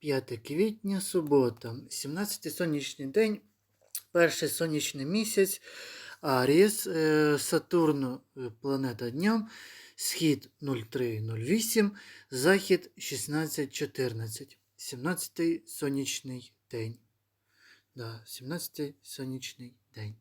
5 квітня, субота, 17 сонячний день, перший сонячний місяць, Аріс, Сатурну, е, Сатурн, е, планета днем, схід 0308, захід 1614. 17 сонячний день. Да, 17 сонячний день.